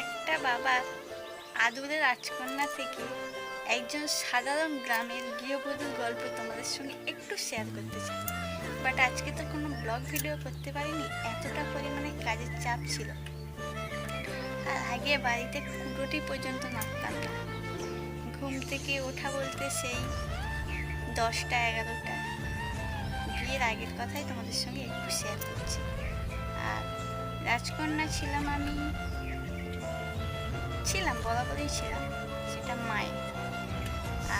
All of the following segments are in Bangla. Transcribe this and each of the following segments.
একটা বাবা আদুরে রাজকন্যা থেকে একজন সাধারণ গ্রামের গৃহবধূর গল্প তোমাদের সঙ্গে একটু শেয়ার করতে চাই। বাট আজকে তো কোনো ব্লগ ভিডিও করতে পারিনি, এতটা পরিমাণে কাজের চাপ ছিল। আর আগে বাড়িতে কুটোটি পর্যন্ত মারতাম না। ঘুম থেকে ওঠা বলতে সেই দশটা, এগারোটা। বিয়ের আগের কথাই তোমাদের সঙ্গে একটু শেয়ার করছি। আর রাজকন্যা ছিলাম আমি ছিলাম বরাবরই ছিলাম সেটা মায়ের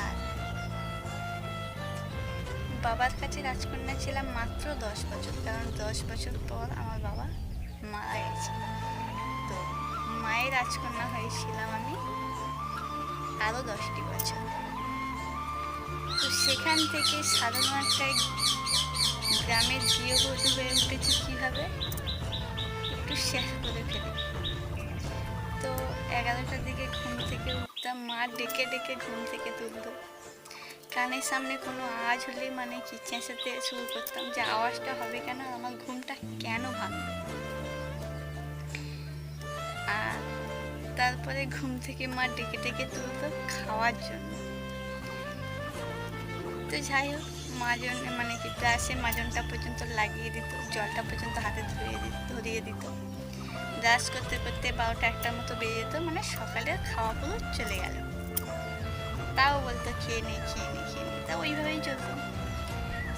আর বাবার কাছে রাজকন্যা ছিলাম মাত্র দশ বছর, কারণ দশ বছর পর আমার বাবা মারা গেছে। তো মায়ের রাজকন্যা হয়েছিলাম আমি আরও দশটি বছর। তো সেখান থেকে সাধারণ একটা গ্রামের গৃহবধূ হয়ে উঠেছি কীভাবে? একটু শেয়ার করে ফেলি। তো এগারোটার দিকে ঘুম থেকে উঠতাম, মা ডেকে ডেকে ঘুম থেকে তুলতো। কানের সামনে কোনো আওয়াজ হলে মানে কি চেঁচাতে শুরু করতাম যে আওয়াজটা হবে কেন, আমার ঘুমটা কেন ভাঙবে আর তারপরে ঘুম থেকে মা ডেকে ডেকে তুলতো খাওয়ার জন্য। তো যাই হোক মাজন মানে কি ব্রাশে মাজনটা পর্যন্ত লাগিয়ে দিত, জলটা পর্যন্ত হাতে ধরিয়ে দিত ধরিয়ে দিত। ব্রাশ করতে করতে বারোটা একটার মতো বেরিয়ে যেত মানে সকালের খাওয়াগুলো চলে গেল। তাও বলতো, খেয়ে নে খেয়ে নে খেয়ে নে। তা ওইভাবেই চলতো।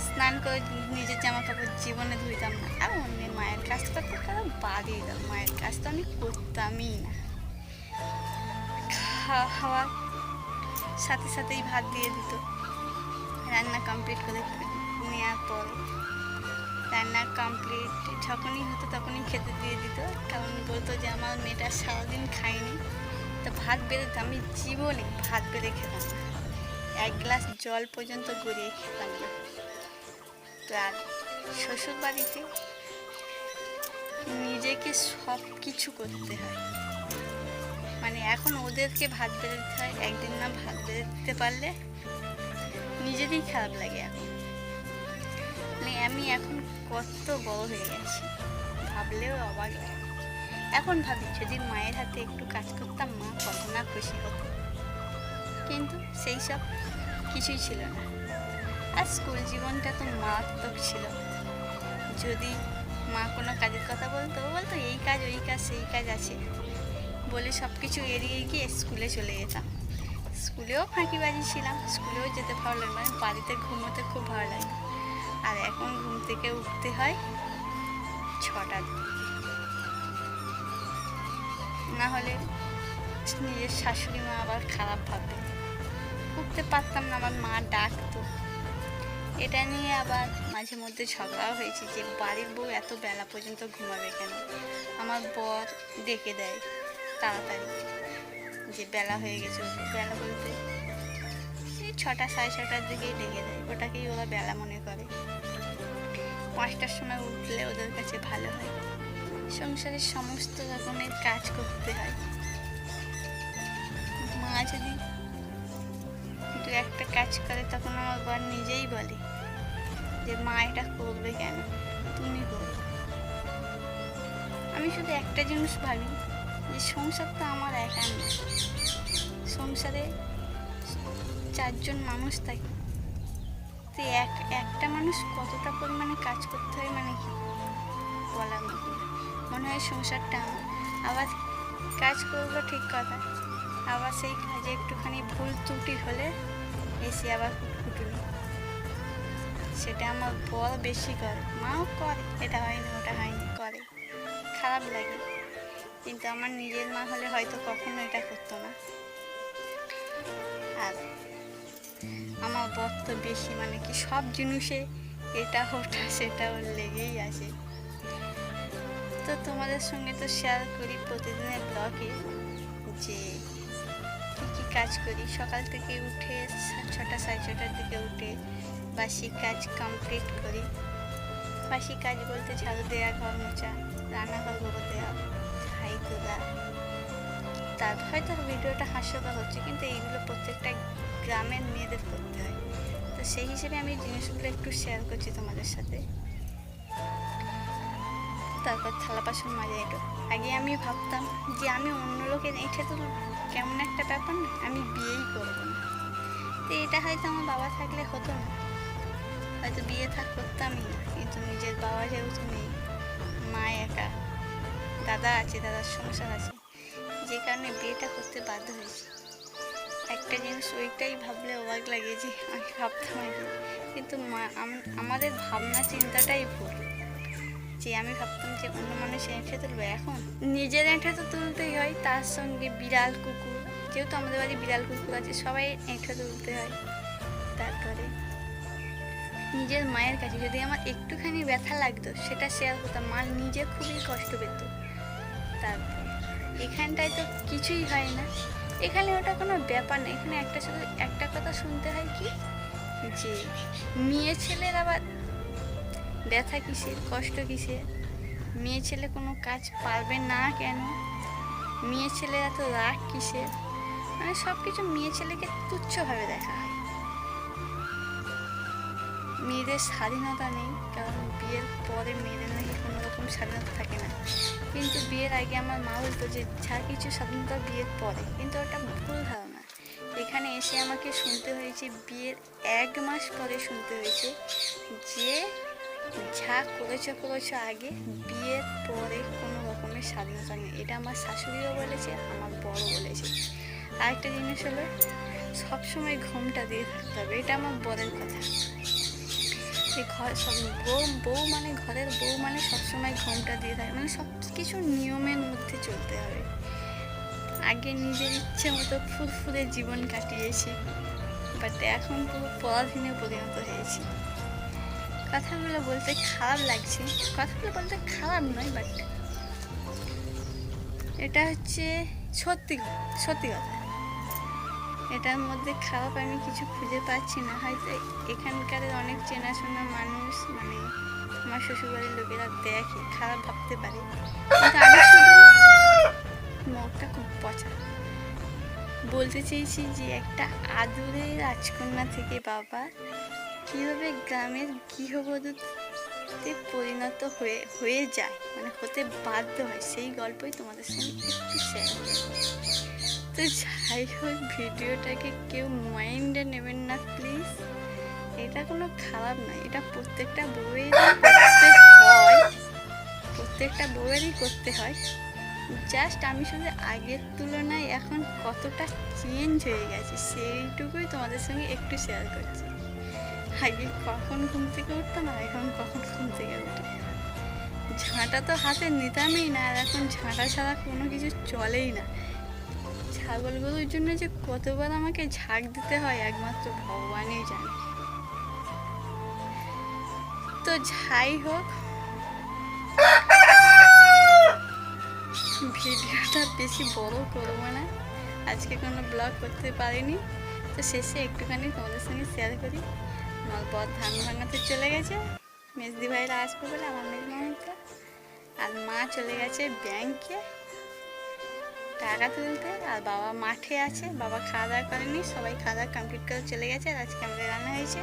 স্নান করে নিজের জামা কাপড় জীবনে ধুইতাম না। আর অন্যের মায়ের কাজ করতে কারও বাদই দাও মায়ের কাজ তো আমি করতামই না। খাওয়া, খাওয়ার সাথে সাথেই ভাত দিয়ে দিত। রান্না কমপ্লিট করে নেওয়ার পরে রান্না কমপ্লিট যখনই হতো তখনই খেতে দিয়ে দিত। কারণ বলতো যে আমার মেয়েটা সারাদিন খায়নি। তো ভাত বেড়ে আমি জীবনে ভাত বেড়ে খেতাম এক গ্লাস জল পর্যন্ত গড়িয়ে খেতাম না। তো আর শ্বশুর বাড়িতে নিজেকে সব কিছু করতে হয়। মানে এখন ওদেরকে ভাত বেড়ে দিতে হয়, একদিন না ভাত বেড়ে দিতে পারলে নিজেরই খারাপ লাগে এখন। মানে আমি এখন কত বড় হয়ে গেছি। ভাবলেও অবাক লাগে। এখন ভাবি যদি মায়ের হাতে একটু কাজ করতাম, মা কত না খুশি হতো কিন্তু সেই সব কিছুই ছিল না। আর স্কুল জীবনটা তো মারাত্মক ছিল। যদি মা কোনো কাজের কথা বলতো বলতো, এই কাজ, ওই কাজ, সেই কাজ আছে। বলে সব কিছু এড়িয়ে গিয়ে স্কুলে চলে যেতাম। স্কুলেও ফাঁকিবাজি ছিলাম, স্কুলেও যেতে ভালো লাগে মানে বাড়িতে ঘুমোতে খুব ভালো লাগে আর এখন ঘুম থেকে উঠতে হয় ছটার দিকে। না হলে নিজের শাশুড়ি মা আবার খারাপ ভাবে। উঠতে পারতাম না, আমার মা ডাকতো। এটা নিয়ে আবার মাঝে মধ্যে ঝগড়াও হয়েছে যে বাড়ির বউ এত বেলা পর্যন্ত ঘুমাবে কেন? আমার বর ডেকে দেয় তাড়াতাড়ি। যে বেলা হয়ে গেছে, বেলা বলতে ছটা, সাড়ে ছটার দিকেই ডেকে দেয় ওটাকেই ওরা বেলা মনে করে। পাঁচটার সময় উঠলে ওদের কাছে ভালো হয়। সংসারের সমস্ত রকমের কাজ করতে হয়। মা যদি দু একটা কাজ করে, তখন আমার বর নিজেই বলে যে, মা, এটা করবে কেন? তুমি করবে আমি শুধু একটা জিনিস ভাবি যে, সংসার তো আমার একা নেই সংসারে চারজন মানুষ থাকে। তো এক, একটা মানুষ কতটা পরিমাণে কাজ করতে হয় মানে কি বলার মতো মনে হয় সংসারটা আমার। আবার কাজ করব ঠিক কথা, আবার সেই কাজে একটুখানি ভুল ত্রুটি হলে এসে আবার কুটকুটুনি। সেটা আমার বল বেশি করে, মাও করে, এটা হয়নি, ওটা হয়নি, করে। খারাপ লাগে। কিন্তু আমার নিজের মা হলে হয়তো কখনো এটা করতো আমার বর তো বেশি মানে কি সব জিনিসে এটা ওটা, সেটা ওর লেগেই আছে। তো তোমাদের সঙ্গে তো শেয়ার করি প্রতিদিনের ব্লগে যে কী কী কাজ করি। সকাল থেকে উঠে ছটা, সাড়ে ছটার দিকে উঠে বাসি কাজ কমপ্লিট করি। বাসি কাজ বলতে ঝাড়ু দেওয়া ঘর মোচা রান্নাঘর গোবর দেওয়া ঝাই তোলা। তারপর হয়তো ভিডিওটা হাস্যকর হচ্ছে, কিন্তু এইগুলো প্রত্যেকটা গ্রামের মেয়েদের করতে হয়। তো সেই হিসেবে আমি জিনিসগুলো একটু শেয়ার করছি তোমাদের সাথে। তারপর থালা বাসন মাজা এটো আগে আমি ভাবতাম যে আমি অন্য লোকের এঁঠে তো কেমন একটা ব্যাপার না, আমি বিয়েই করব না। তো এটা হয়তো আমার বাবা থাকলে হতো না। হয়তো বিয়ে থাক, করতামই না। কিন্তু নিজের বাবা যেহেতু নেই, মা একা, দাদা আছে, দাদার সংসার আছে, যে কারণে বিয়েটা করতে বাধ্য হয়েছি। একটা জিনিস ওইটাই ভাবলে অবাক লাগে যে আমি ভাবতাম আগে কিন্তু আমাদের ভাবনা চিন্তাটাই ভুল। যে আমি ভাবতাম যে অন্য মানুষের এঁঠে তুলবো। এখন নিজের এঁঠে তো তুলতেই হয়, তার সঙ্গে বিড়াল কুকুর, যেহেতু আমাদের বাড়ি বিড়াল কুকুর আছে, সবাই এঁঠে তুলতে হয়। তারপরে নিজের মায়ের কাছে যদি আমার একটুখানি ব্যথা লাগতো, সেটা শেয়ার করতাম মা নিজে খুবই কষ্ট পেত। তারপর এখানটায় তো কিছুই হয় না। এখানে ওটা কোনো ব্যাপার না, এখানে একটা শুধু একটা কথা শুনতে হয় কি? যে মেয়ে ছেলের আবার ব্যথা কিসের, কষ্ট কিসের? মেয়ে ছেলে কোনো কাজ পারবে না কেন? মেয়ে ছেলে এত রাগ কিসের? মানে সব কিছু মেয়ে ছেলেকে তুচ্ছভাবে দেখা হয়। মেয়েদের স্বাধীনতা নেই, কারণ বিয়ের পরে মেয়েদের নাকি কোনো রকম স্বাধীনতা থাকে না। কিন্তু বিয়ের আগে আমার মা বলতো যে, যা কিছু স্বাধীনতা বিয়ের পরে। কিন্তু ওটা ভুল ধারণা। এখানে এসে আমাকে শুনতে হয়েছে, বিয়ের এক মাস পরে শুনতে হয়েছে যে, যা করেছ করেছ আগে, বিয়ের পরে কোনো রকমের স্বাধীনতা নেই। এটা আমার শাশুড়িও বলেছে, আমার বড় বলেছে। আরেকটা জিনিস হলো, সবসময় ঘুমটা দিয়ে থাকতে হবে, এটা আমার বরের কথা। যে ঘর, সব বউ বউ মানে ঘরের বউ মানে সবসময় ঘুমটা দিয়ে থাকে। মানে সব কিছু নিয়মের মধ্যে চলতে হবে। আগে নিজের ইচ্ছে মতো ফুরফুরে জীবন কাটিয়েছি বাট এখন পুরো পরাধীনে পরিণত হয়েছি। কথাগুলো বলতে খারাপ লাগছে। কথাগুলো বলতে খারাপ নয় বাট এটা হচ্ছে সত্যি সত্যি কথা। এটার মধ্যে খারাপ আমি কিছু খুঁজে পাচ্ছি না। হয়তো এখানকার অনেক চেনাশোনা মানুষ মানে আমার শ্বশুরবাড়ির লোকেরা দেখে, খারাপ ভাবতে পারে। কিন্তু মুখটা খুব পচা। বলতে চেয়েছি যে একটা আদুরে রাজকন্যা থেকে বাবা কীভাবে গ্রামের গৃহবধূতে পরিণত হয়ে হয়ে যায় মানে হতে বাধ্য হয়, সেই গল্পই তোমাদের সঙ্গে একটু শেয়ার তো যাই হোক, ভিডিওটাকে কেউ মাইন্ডে নেবেন না, প্লিজ। এটা কোনো খারাপ নয় এটা প্রত্যেকটা বউয়েরই করতে হয়। প্রত্যেকটা বউয়েরই করতে হয়। জাস্ট আমি শুধু আগের তুলনায় এখন কতটা চেঞ্জ হয়ে গেছে, সেইটুকুই তোমাদের সঙ্গে একটু শেয়ার করছি। আগে কখন ঘুম থেকে উঠতাম আর এখন কখন ঘুম থেকে উঠি। ঝাঁটা তো হাতে নিতামই না, আর এখন ঝাঁটা ছাড়া কোনো কিছু চলেই না। ছাগলগুলোর জন্য যে কতবার আমাকে ঝাঁক দিতে হয় একমাত্র ভগবানই জানে। তো যাই হোক, ভিডিওটা বেশি বড় করব না। আজকে কোনো ব্লগ করতে পারিনি। তো শেষে একটুখানি তোমাদের সঙ্গে শেয়ার করি। আমার বর ধান ভাঙাতে চলে গেছে। মেজদি ভাইরা আসবে বলে আমার মেজমামিটা আর মা চলে গেছে ব্যাংকে টাকা তুলতে আর বাবা মাঠে আছে, বাবা খাওয়া দাওয়া করেনি, সবাই খাওয়া দাওয়া কমপ্লিট করে চলে গেছে আর আজকে আমাদের রান্না হয়েছে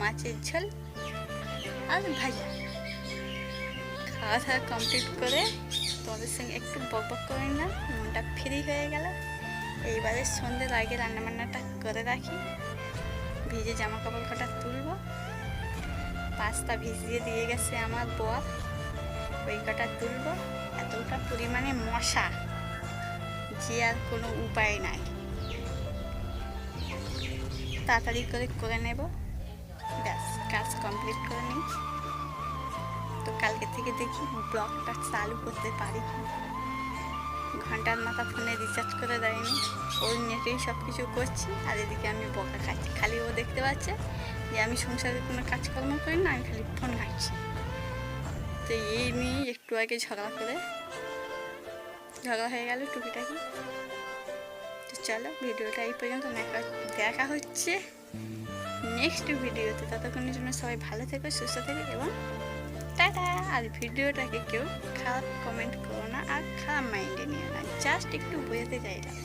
মাছের ঝোল আর ভাজা। খাওয়া দাওয়া কমপ্লিট করে তোমাদের সঙ্গে একটু বক বক করে নিলাম, মনটা ফ্রি হয়ে গেল। এইবারে সন্ধ্যের আগে রান্নাবান্নাটা করে রাখি। ভিজে জামা কাপড় কটা তুলবো। পাস্তা ভিজিয়ে দিয়ে গেছে আমার বর। ওই কটা তুলবো। এতটা পরিমাণে মশা। যে আর কোনো উপায় নাই। তাড়াতাড়ি করে করে নেব। ব্যাস, কাজ কমপ্লিট করে নিই। তো কালকে থেকে দেখি ব্লগটা চালু করতে পারি কি ঘণ্টার মাথা ফোনে রিচার্জ করে দেয়নি। ওর নেটেই সব কিছু করছি। আর এদিকে আমি বকা খাচ্ছি। খালি ও দেখতে পাচ্ছে যে আমি সংসারে কোনো কাজকর্ম করি না, আমি খালি ফোন ঘাঁটছি। তো এই নিয়ে একটু আগে ঝগড়া করে ঝগড়া হয়ে গেল টুকিটাকি তো চলো, ভিডিওটা এই পর্যন্ত দেখা হচ্ছে নেক্সট ভিডিওতে। ততক্ষণের জন্য সবাই ভালো থেকো, সুস্থ থেকো এবং টাটা। আর ভিডিওটাকে কেউ খারাপ কমেন্ট করো না, আর খারাপ মাইন্ডে নিও না। জাস্ট একটু বোঝাতে চাইলাম